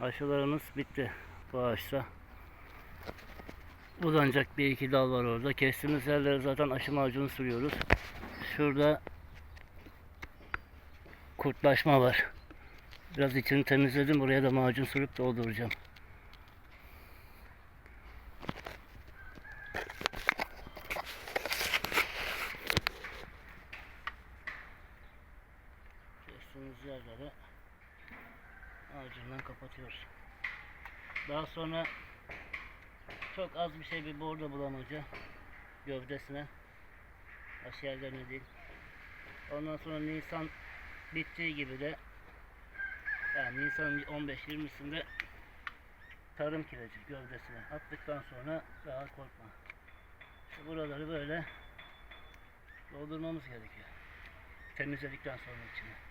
Aşılarımız bitti bu ağaçta. Uzanacak bir iki dal var orada. Kestiğimiz yerlere zaten aşı macunu sürüyoruz. Şurada kurtlaşma var. Biraz içini temizledim. Buraya da macun sürüp dolduracağım. Kestiğimiz yerleri ağacından kapatıyoruz. Daha sonra çok az bir şey bir bordo bulamaca gövdesine aşı yerlerine değil. Ondan sonra Nisan bittiği gibi de yani Nisan'ın 15-20'sinde tarım kireci gövdesine attıktan sonra daha korkma. İşte buraları böyle doldurmamız gerekiyor. Temizledikten sonra içine.